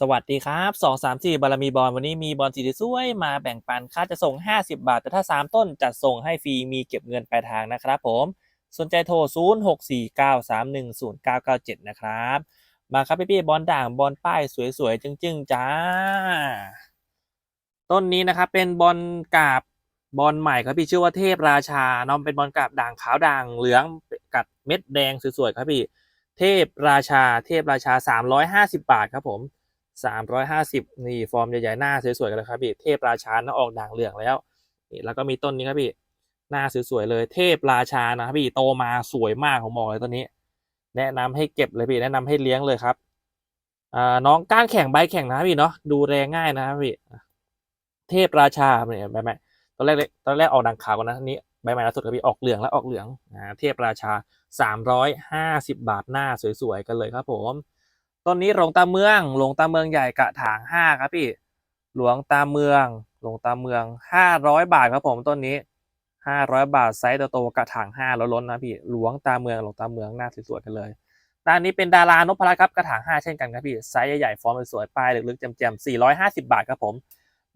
สวัสดีครับสองสามสี่บารมีบอลวันนี้มีบอลสีสวยมาแบ่งปันค่าจะส่ง 50 บาท แต่ถ้า 3 ต้นจัดส่งให้ฟรีมีเก็บเงินปลายทางนะครับผม สนใจโทร 0 6 4 9 3 1 0 9 9 7 นะครับ มาครับพี่ๆบอลด่างบอลป้ายสวยๆจึงๆ จ้า ต้นนี้นะครับเป็นบอลกาบบอลใหม่ครับพี่ชื่อว่าเทพราชาน้องเป็นบอลกาบด่างขาวด่างเหลืองกัดเม็ดแดงสวยๆครับพี่ เทพราชาเทพราชา 350 บาทครับผม 350 นี่ฟอร์มใหญ่ๆหน้าสวยๆกันเลยครับพี่เทพราชาหน้าออกด่างเหลืองแล้วนี่แล้วก็มีต้นนี้ครับพี่หน้าสวยๆเลยเทพราชานะครับพี่โตมาสวยมากผมบอกเลยต้นนี้ แนะนำให้เก็บเลยพี่แนะนำให้เลี้ยงเลยครับอ่าน้องก้านแข่งใบแข่งนะพี่เนาะดูแลง่ายนะครับพี่เทพราชาเนี่ยใบใหม่ตอนแรกตอนแรกออกด่างขาวก่อนนะทีนี้ใบใหม่ล่าสุดครับพี่ออกเหลืองแล้วออกเหลืองอ่าเทพราชา 350 บาทหน้าสวยๆกันเลยครับผม ต้นนี้หลวงตาเมือง หลวงตาเมืองใหญ่กระถางห้าครับพี่ หลวงตาเมือง หลวงตาเมืองห้าร้อยบาทครับผมต้นนี้ห้าร้อยบาทไซส์โตๆกระถางห้าแล้นๆนนะพี่ หลวงตาเมือง หลวงตาเมืองหน้าสวยๆกันเลย ด้านนี้เป็นดารานพรัตน์ครับกระถางห้าเช่นกันครับพี่ ไซส์ใหญ่ๆฟอร์มสวยๆป้ายลึกๆแจ่มๆสี่ร้อยห้าสิบาทครับผม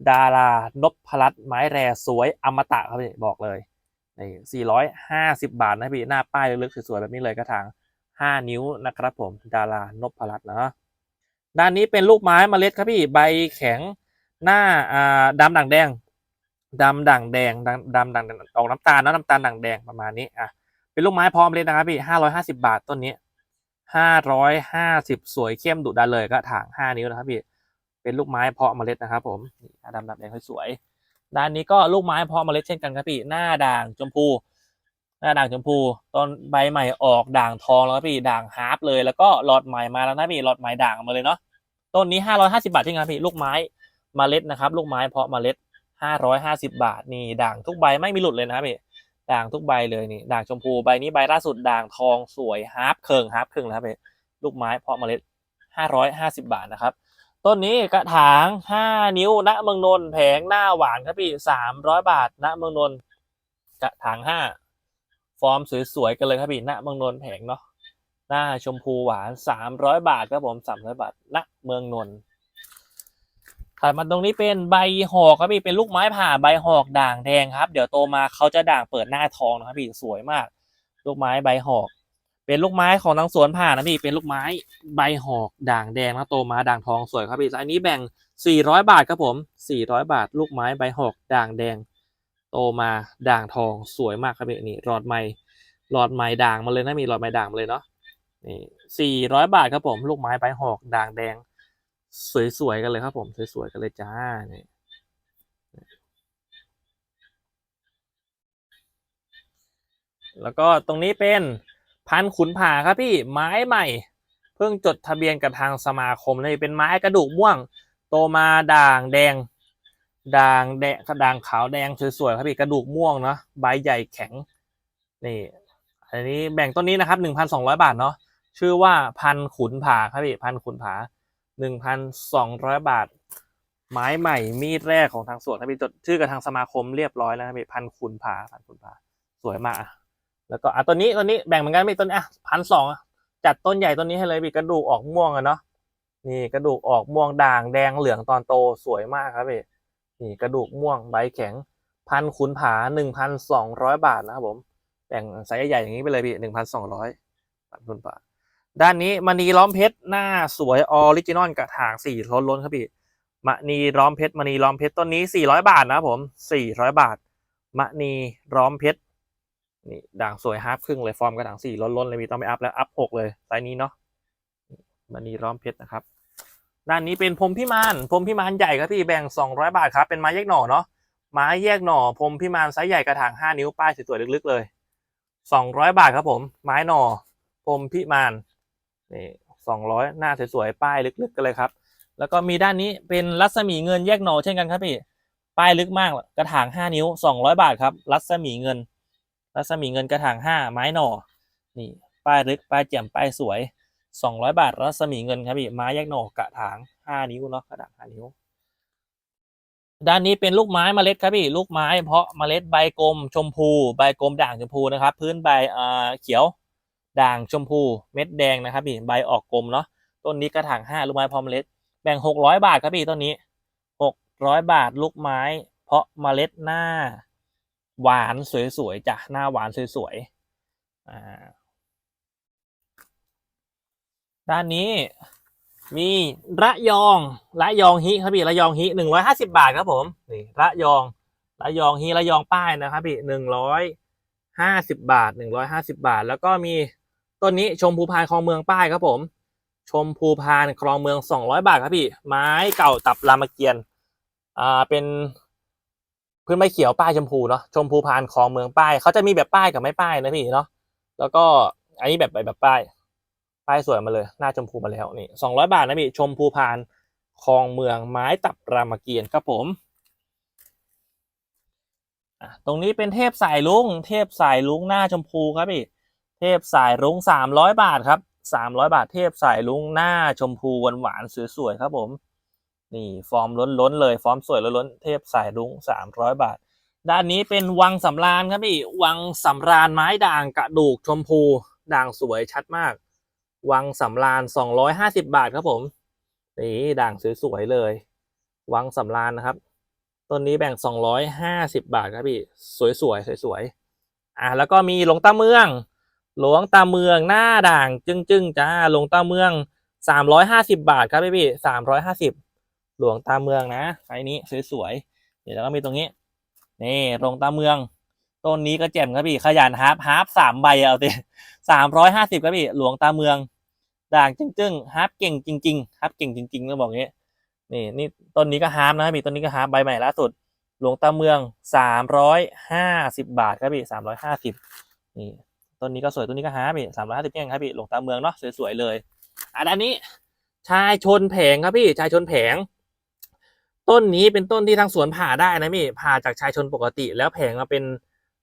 ดารานพรัตน์ไม้แร่สวยอมตะครับพี่บอกเลยนี่สี่ร้อยห้าสิบาทนะพี่หน้าป้ายลึกๆสวยๆแบบนี้เลยกระถาง ห้านิ้วนะครับผมดารานพรัตน์นะด้านนี้เป็นลูกไม้เมล็ดครับพี่ใบแข็งหน้าอ่าดำด่างแดงดำด่างแดงดำดำด่างออกน้ำตาลเนะน้ำตาลด่างแดงประมาณนี้อะเป็นลูกไม้พร้อมเลยนะครับพี่ห้าร้อยห้าสิบาทต้นนี้ห้าร้อยห้าสิบสวยเข้มดุดันเลยก็ถางห้านิ้วนะครับพี่เป็นลูกไม้เพาะเมล็ดนะครับผมนี่ดำดำแดงสวยด้านนี้ก็ลูกไม้เพาะเมล็ดเช่นกันครับพี่หน้าด่างชมพู หน้าด่างชมพูตอนใบใหม่ออกด่างทองแล้วพี่ด่างฮาร์ปเลยแล้วก็หลอดใหม่มาแล้วนะพี่หลอดใหม่ด่างมาเลยเนาะต้นนี้ห้าร้อยห้าสิบาทใช่ไหมครับพี่ลูกไม้มเมล็ดนะครับ ลูกไม้เพาะเมล็ดห้าร้อยห้าสิบาทนี่ด่างทุกใบไม่มีหลุดเลยนะพี่ด่างทุกใบเลยนี่ด่างชมพูใบนี้ใบล่าสุดด่างทองสวยฮาร์ปเคิงฮาร์ปเครึ่งแล้วครับพี่ลูกไม้เพาะเมล็ดห้าร้อยห้าสิบาทนะครับต้นนี้กระถางห้านิ้วณเมืองนนท์แผงหน้าหวานครับพี่สามร้อยบาทณเมืองนนท์กระถางห้า ฟอร์มสวยๆกันเลยครับพี่ณเมืองนนท์แผงเนาะหน้าชมพูหวานสามร้อยบาทครับผมสามร้อยบาทณเมืองนนท์ถัดมาตรงนี้เป็นใบหอกครับพี่เป็นลูกไม้ผ่าใบหอกด่างแดงครับ เดี๋ยวโตมาเขาจะด่างเปิดหน้าทองนะครับพี่สวยมาก ลูกไม้ใบหอก เป็นลูกไม้ของทางสวนผ่านะพี่เป็นลูกไม้ใบหอกด่างแดงแล้วโตมาด่างทองสวยครับพี่อันนี้แบ่งสี่ร้อยบาทครับผมสี่ร้อยบาท ลูกไม้ใบหอกด่างแดง โตมาด่างทองสวยมากครับพี่นี่หลอดไม้หลอดไม้ด่างมาเลยนะมีหลอดไม้ด่างมาเลยเนาะนี่สี่ร้อยบาทครับผม ลูกไม้ใบหอกด่างแดง สวยๆกันเลยครับผมสวยๆกันเลยจ้านี่แล้วก็ตรงนี้เป็นพันขุนผาครับพี่ไม้ใหม่ เพิ่งจดทะเบียนกับทางสมาคมเลยเป็นไม้กระดูกม่วง โตมาด่างแดง ด่างแดงด่างขาวแดงสวยๆครับพี่กระดูกม่วงเนาะใบใหญ่แข็งนี่อันนี้แบ่งต้นนี้นะครับหนึ่งพันสองร้อยบาทเนาะชื่อว่าพันขุนผาครับพี่พันขุนผาหนึ่งพันสองร้อยบาท ไม้ใหม่มีดแรกของทางสวนครับพี่จดชื่อกับทางสมาคมเรียบร้อยแล้วครับพี่พันขุนผาพันขุนผาสวยมากอะแล้วก็อะตัวนี้ตัวนี้แบ่งเหมือนกันพี่ต้นอะพันสองจัดต้นใหญ่ต้นนี้ให้เลยพี่กระดูกออกม่วงอะเนาะนี่กระดูกออกม่วงด่างแดงเหลืองตอนโตสวยมากครับพี่ นี่กระดูกม่วงใบแข็งพันขุนผาหนึ่งพันสองร้อยบาทนะครับผมแบ่งไซส์ใหญ่ๆอย่างนี้ไปเลยพี่หนึ่งพันสองร้อยพันขุนผาด้านนี้มณีล้อมเพชรหน้าสวยออริจินอลกระถางสี่ล้นล้นครับพี่มณีล้อมเพชรมณีล้อมเพชรต้นนี้สี่ร้อยบาทนะครับผมสี่ร้อยบาทมณีล้อมเพชรนี่ด่างสวยฮาร์ปครึ่งเลยฟอร์มกระถางสี่ล้นล้นเลยมีต้องไปอัพแล้วอัพหกเลยไซส์นี้เนาะมณีล้อมเพชรนะครับ ด้านนี้เป็นพรมพิมานพรมพิมานใหญ่ครับพี่แบ่ง 200 บาทครับเป็นไม้แยกหน่อเนาะไม้แยกหน่อพรมพิมานไซส์ใหญ่กระถาง5นิ้วป้ายสวยๆลึกๆเลย 200 บาทครับผม ไม้หน่อพรมพิมานนี่200 หน้าสวยๆป้ายลึกๆกันเลยครับ แล้วก็มีด้านนี้เป็นรัศมีเงินแยกหน่อเช่นกันครับพี่ป้ายลึกมากกระถาง 5 นิ้ว 200 บาทครับ รัศมีเงิน รัศมีเงินกระถาง 5 ไม้หน่อนี่ป้ายลึกป้ายแจ่มป้ายสวย สองร้อยบาทรัศมีเงินครับพี่ไม้แยกหนอกระถางห้านิ้วเนาะกระถางห้านิ้ว ด้านนี้เป็นลูกไม้เมล็ดครับพี่ลูกไม้เพาะเมล็ดใบกลมชมพู ใบกลมด่างชมพูนะครับ พื้นใบเอ่าเขียวด่างชมพูเม็ดแดงนะครับพี่ใบออกกลมเนาะต้นนี้กระถางห้าลูกไม้เพาะเมล็ด แบ่งหกร้อยบาทครับพี่ต้นนี้หกร้อยบาทลูกไม้ เพราะเมล็ดหน้า หวานสวยๆจ้ะหน้าหวานสวยๆอ่า ด้านนี้มีระยองระยองฮิครับพี่ระยองฮิหนึ่งร้อยห้าสิบาทครับผมนี่ระยองระยองฮิระยองป้ายนะครับพี่หนึ่งร้อยห้าสิบบาทหนึ่งร้อยห้าสิบาท แล้วก็มีต้นนี้ชมพูพานคลองเมืองป้ายครับผม ชมพูพานคลองเมืองสองร้อยบาทครับพี่ ไม้เก่าตับรามเกียรติ์อ่าเป็นพื้นไม้เขียวป้ายชมพูเนาะชมพูพานคลองเมืองป้ายเขาจะมีแบบป้ายกับไม่ป้ายนะพี่เนาะแล้วก็อันนี้แบบแบบป้าย ป้ายสวยมาเลย หน้าชมพูมาแล้วนี่สองร้อยบาทนะพี่ชมพูพานคลองเมืองไม้ตับรามเกียรติครับผมตรงนี้เป็นเทพสายลุงเทพสายลุงหน้าชมพูครับพี่เทพสายลุงสามร้อยบาทครับสามร้อยบาทเทพสายลุงหน้าชมพูหวานหวานสวยๆครับผม นี่ฟอร์มล้นๆเลย ฟอร์มสวยล้นๆเทพสายลุงสามร้อยบาท ด้านนี้เป็นวังสำราญครับพี่วังสำราญไม้ด่างกระดูกชมพู ด่างสวยชัดมาก วังสำราญสองร้อยห้าสิบาทครับผม นี่ด่างสวยๆเลย วังสำราญนะครับ ต้นนี้แบ่งสองร้อยห้าสิบาทครับพี่ สวยๆสวยๆอะแล้วก็มีหลวงตาเมือง หลวงตาเมืองหน้าด่างจึ้งๆจ้าหลวงตาเมืองสามร้อยห้าสิบาทครับพี่พี่สามร้อยห้าสิบหลวงตาเมืองนะไซส์นี้สวยๆเดี๋ยวแล้วก็มีตรงนี้นี่หลวงตาเมืองต้นนี้ก็แจ่มครับพี่ขยันฮาร์ปฮาร์ปสามใบเอาติสามร้อยห้าสิบครับพี่หลวงตาเมือง ด่างจึ้งๆฮาร์ปเก่งจริงๆฮาร์ปเก่งจริงๆต้องบอกงี้นี่นี่ต้นนี้ก็ฮาร์ปนะพี่ต้นนี้ก็ฮาร์ปใบใหม่ล่าสุด หลวงตาเมืองสามร้อยห้าสิบบาทครับพี่สามร้อยห้าสิบนี่ต้นนี้ก็สวยต้นนี้ก็ฮาร์ปพี่สามร้อยห้าสิบเองครับพี่หลวงตาเมืองเนาะสวยๆเลยอันนี้ชายชนแผงครับพี่ชายชนแผง ต้นนี้เป็นต้นที่ทางสวนผ่าได้นะพี่ผ่าจากชายชนปกติ แล้วแผงมาเป็น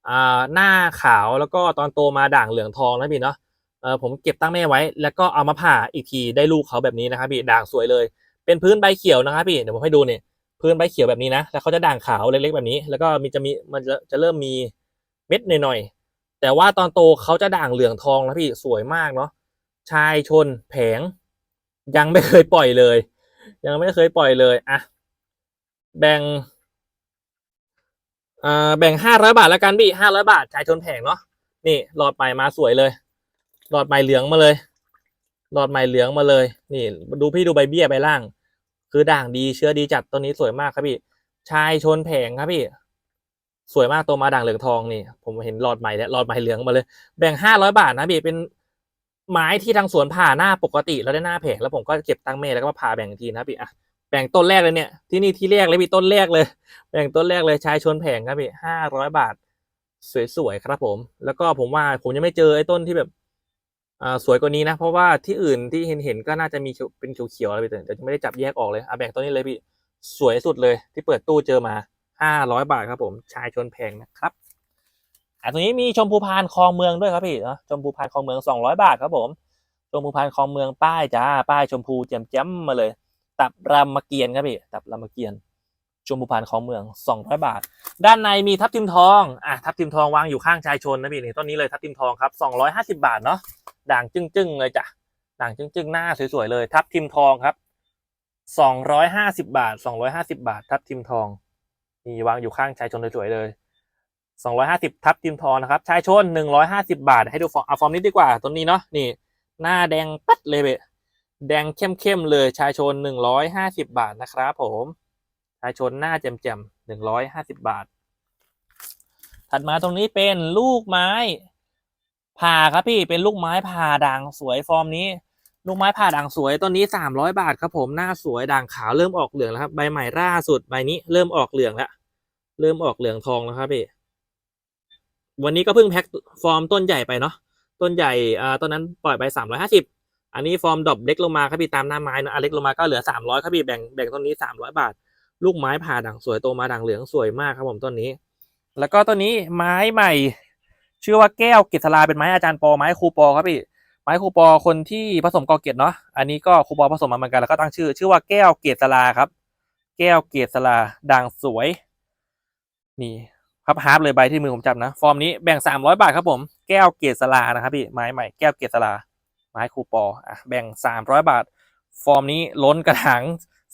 อ่าหน้าขาวแล้วก็ตอนโตมาด่างเหลืองทองนะพี่เนาะ เออผมเก็บตั้งแม่ไว้ แล้วก็เอามาผ่าอีกทีได้ลูกเขาแบบนี้นะครับพี่ด่างสวยเลย เป็นพื้นใบเขียวนะครับพี่เดี๋ยวผมให้ดูเนี่ยพื้นใบเขียวแบบนี้นะแล้วเขาจะด่างขาวเล็กๆแบบนี้ แล้วก็มีจะมีมันจะจะเริ่มมีเม็ดหน่อยๆแต่ว่าตอนโตเขาจะด่างเหลืองทองนะพี่สวยมากเนาะชายชนแผง ยังไม่เคยปล่อยเลย ยังไม่เคยปล่อยเลยอะแบ่งอ่าแบ่งห้าร้อยบาทแล้วกันพี่ห้าร้อยบาทชายชนแผงเนาะนี่หลอดใหม่มาสวยเลย หลอดใหม่เหลืองมาเลย หลอดใหม่เหลืองมาเลย นี่ ดูพี่ดูใบเบี้ยใบล่าง คือด่างดีเชื้อดีจัดตัวนี้สวยมากครับพี่ ชายชนแผงครับพี่ สวยมากตัวมาด่างเหลืองทองนี่ ผมเห็นหลอดใหม่แล้วหลอดใหม่เหลืองมาเลย แบ่งห้าร้อยบาทนะพี่เป็นไม้ที่ทางสวนผ่าหน้าปกติแล้วได้หน้าแผงแล้วผมก็เก็บตั้งเมแล้วก็มาผ่าแบ่งทีนะพี่อะแบ่งต้นแรกเลยเนี่ยที่นี่ที่แรกเลยพี่ต้นแรกเลย แบ่งต้นแรกเลยชายชนแผงครับพี่ห้าร้อยบาท สวยๆครับผม แล้วก็ผมว่าผมยังไม่เจอไอ้ต้นที่แบบ สวยกว่านี้นะ เพราะว่าที่อื่นที่เห็นเห็นก็น่าจะมีเป็นเขียวๆอะไรไปแต่แต่ไม่ได้จับแยกออกเลยอะแบ่งต้นนี้เลยพี่สวยสุดเลยที่เปิดตู้เจอมาห้าร้อยบาทครับผมชายชนแผงนะครับอะตรงนี้มีชมพูพานคลองเมืองด้วยครับพี่เนาะชมพูพานคลองเมืองสองร้อยบาทครับผมชมพูพานคลองเมืองป้ายจ้าป้ายชมพูแจ่มๆมาเลย ตับรามเกียรติ์ครับพี่ตับรามเกียรติ์ชมพูพานคลองเมืองสองร้อยบาท ด้านในมีทับทิมทอง อะ ทับทิมทองวางอยู่ข้างชายชนนะพี่นี่ต้นนี้เลยทับทิมทองครับสองร้อยห้าสิบาทเนาะ ด่างจึ้งๆเลยจ้ะด่างจึ้งๆหน้าสวยๆเลยทับทิมทองครับสองร้อยห้าสิบาทสองร้อยห้าสิบาท ทับทิมทองนี่วางอยู่ข้างชายชนสวยๆเลยสองร้อยห้าสิบทับทิมทองนะครับชายชนหนึ่งร้อยห้าสิบาท ให้ดูฟอร์มเอาฟอร์มนี้ดีกว่าตัวนี้เนาะนี่ หน้าแดงปัดเลยเบะแดงเข้มๆเลยชายชนหนึ่งร้อยห้าสิบาทนะครับผมชายชนหน้าแจ่มๆหนึ่งร้อยห้าสิบาท ถัดมาตรงนี้เป็นลูกไม้ ผ่าครับพี่เป็นลูกไม้ผ่าด่างสวยฟอร์มนี้ ลูกไม้ผ่าด่างสวยต้นนี้สามร้อยบาทครับผมหน้าสวยด่างขาวเริ่มออกเหลืองแล้วครับ ใบใหม่ล่าสุดใบนี้เริ่มออกเหลืองแล้วเริ่มออกเหลืองทองแล้วครับพี่วันนี้ก็เพิ่งแพ็คฟอร์มต้นใหญ่ไปเนาะต้นใหญ่อ่าต้นนั้นปล่อยไปสามร้อยห้าสิบอันนี้ฟอร์มดอปเล็กลงมาครับพี่ตามหน้าไม้นะอันเล็กลงมาก็เหลือสามร้อยครับพี่แบ่งแบ่งต้นนี้สามร้อยบาท ลูกไม้ผ่าด่างสวยโตมาด่างเหลืองสวยมากครับผมต้นนี้ แล้วก็ต้นนี้ไม้ใหม่ ชื่อว่าแก้วกิษราเป็นไม้อาจารย์ปอไม้ครูปอครับพี่ไม้ครูปอคนที่ผสมกอเกตเนาะอันนี้ก็ครูปอผสมมาเหมือนกันแล้วก็ตั้งชื่อ ชื่อว่าแก้วเกษราครับ แก้วเกษราด่างสวย นี่ครับฮาร์ปเลยใบที่มือผมจับนะ ฟอร์มนี้แบ่งสามร้อยบาทครับผมแก้วเกษรานะครับพี่ไม้ใหม่แก้วเกษราไม้ครูปออะแบ่งสามร้อยบาท ฟอร์มนี้ล้นกระถาง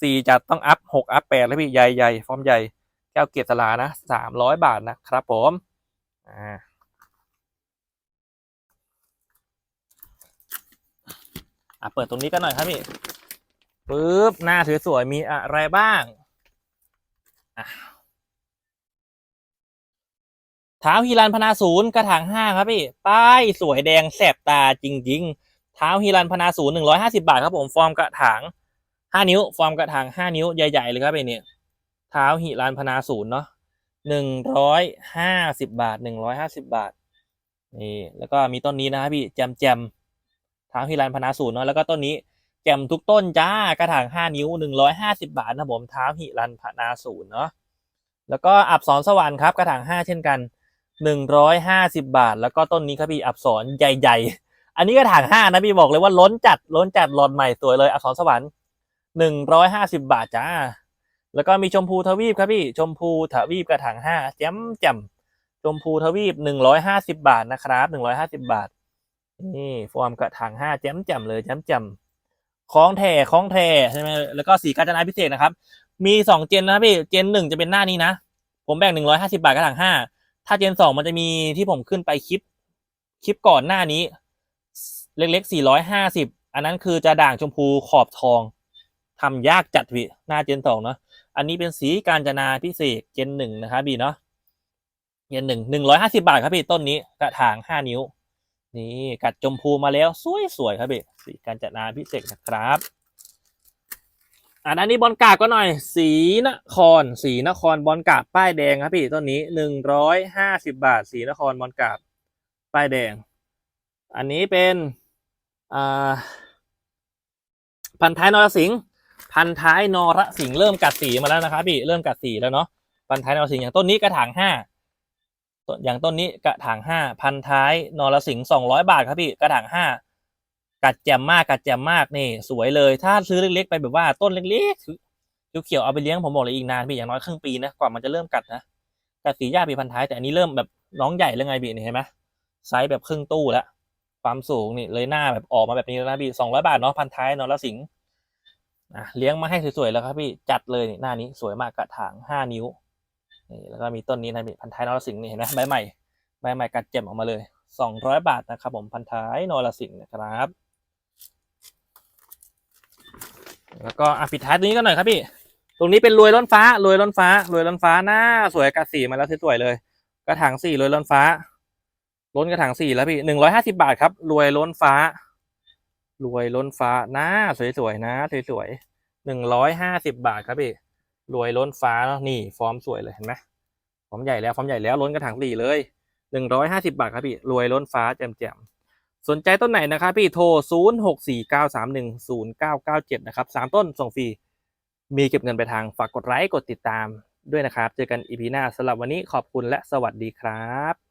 สี่จะต้องอัพหกอัพแปดแล้วพี่ใหญ่ๆฟอร์มใหญ่แก้วเกียรติสลานะสามร้อยบาทนะครับผมอ่า อะเปิดตรงนี้กันหน่อยครับพี่ปึ๊บหน้าสวยๆมีอะไรบ้างอะเท้าฮิรันพนาศูนย์กระถางห้าครับพี่ ป้ายสวยแดงแสบตาจริงๆเท้าฮิรันพนาศูนย์หนึ่งร้อยห้าสิบาทครับผมฟอร์มกระถางห้านิ้ว ฟอร์มกระถางห้านิ้วใหญ่ๆเลยครับไอ้นี่เท้าหิรันพนาศูนย์เนาะหนึ่งร้อยห้าสิบบาทหนึ่งร้อยห้าสิบาทนี่แล้วก็มีต้นนี้นะครับพี่แจมแจม ท้าฮิรันพนาศูนย์เนาะแล้วก็ต้นนี้แจมทุกต้นจ้ากระถางห้านิ้วหนึ่งร้อยห้าสิบาทนะผมท้าหิรันพนาศูนย์เนาะแล้วก็อับสรสวรรค์ครับกระถางห้าเช่นกันหนึ่งร้อยห้าสิบาท แล้วก็ต้นนี้ครับพี่อับสรใหญ่ ๆ อันนี้กระถางห้านะพี่บอกเลยว่าล้นจัดล้นจัดหลอดใหม่สวยเลยอับสรสวรรค์หนึ่งร้อยห้าสิบาทจ้า แล้วก็มีชมพูทวีปครับพี่ชมพูทวีปกระถางห้าแจ่มแจ่มชมพูทวีปหนึ่งร้อยห้าสิบาทนะครับหนึ่งร้อยห้าสิบาท นี่ฟอร์มกระถางห้าแจ่มแจ่มเลยแจ่มแจ่มของแท้ของแท้ใช่ไหมแล้วก็สีกาญจนาพิเศษนะครับ มีสองเจนนะครับพี่เจนหนึ่งจะเป็นหน้านี้นะ ผมแบ่งหนึ่งร้อยห้าสิบาทกระถางห้าถ้าเจนสองมันจะมีที่ผมขึ้นไปคลิป คลิปก่อนหน้านี้ เล็กๆ450อันนั้นคือจะด่างชมพูขอบทองทำยากจัดพี่หน้าเจนสองเนาะอันนี้เป็นสีการจนาพิเศษเจนหนึ่งนะครับพี่เนาะเจนหนึ่งหนึ่งร้อยห้าสิบาทครับพี่ต้นนี้กระถางห้านิ้ว นี่กัดชมพูมาแล้ว สวยๆครับพี่สีการจัดนาพิเศษนะครับอันนี้บอลกาก็หน่อย สีนคร สีนครบอลกาป้ายแดงครับพี่ต้นนี้หนึ่งร้อยห้าสิบาท สีนครบอลกาป้ายแดง อันนี้เป็นอ่าพันท้ายนรสิงห์พันท้ายนรสิงห์เริ่มกัดสีมาแล้วนะครับพี่เริ่มกัดสีแล้วเนาะพันท้ายนรสิงห์อย่างต้นนี้กระถางห้า อย่างต้นนี้กระถางห้าพันท้ายนอรสิงสองร้อยบาทครับพี่กระถางห้ากัดแจ่มมากกัดแจ่มมากนี่ สวยเลย ถ้าซื้อเล็กๆ ไปแบบว่าต้นเล็กๆเขียวๆเอาไปเลี้ยงผมบอกเลยอีกนานพี่อย่างน้อยครึ่งปีนะกว่ามันจะเริ่มกัดนะกัดสียาปีพันท้ายแต่อันนี้เริ่มแบบน้องใหญ่แล้วไงพี่นี่เห็นไหมไซส์แบบครึ่งตู้แล้วความสูงนี่เลยหน้าแบบออกมาแบบนี้แล้วนะพี่สองร้อยบาทเนาะพันท้ายนอรสิงห์เลี้ยงมาให้สวยๆแล้วครับพี่จัดเลยนี่หน้านี้สวยมากกระถางห้านิ้ว นี่แล้วก็มีต้นนี้นะพี่พันท้ายนรสิงห์นี่เห็นไหมใบใหม่ใบใหม่กัดเจ็มออกมาเลยสองร้อยบาทนะครับผมพันท้ายนรสิงห์นะครับ แล้วก็อะปิดท้ายตรงนี้กันหน่อยครับพี่ ตรงนี้เป็นรวยล้นฟ้ารวยล้นฟ้ารวยล้นฟ้าหน้าสวยกัดสีมาแล้วสวยเลย กระถางสี่รวยล้นฟ้า ล้นกระถางสี่แล้วพี่หนึ่งร้อยห้าสิบาทครับรวยล้นฟ้ารวยล้นฟ้าหน้าสวยๆนะสวยๆหนึ่งร้อยห้าสิบาทครับพี่ รวยล้นฟ้าเนาะนี่ฟอร์มสวยเลยเห็นไหมฟอร์มใหญ่แล้วฟอร์มใหญ่แล้วล้นกระถางสี่เลยหนึ่งร้อยห้าสิบาทครับพี่รวยล้นฟ้าแจ่มๆสนใจต้นไหนนะครับพี่โทรศูนย์หกสี่เก้าสามหนึ่งศูนย์เก้าเก้าเจ็ดนะครับสามต้นส่งฟรีมีเก็บเงินไปทางฝากกดไลค์กดติดตามด้วยนะครับ เจอกันอีพีหน้าสำหรับวันนี้ขอบคุณและสวัสดีครับ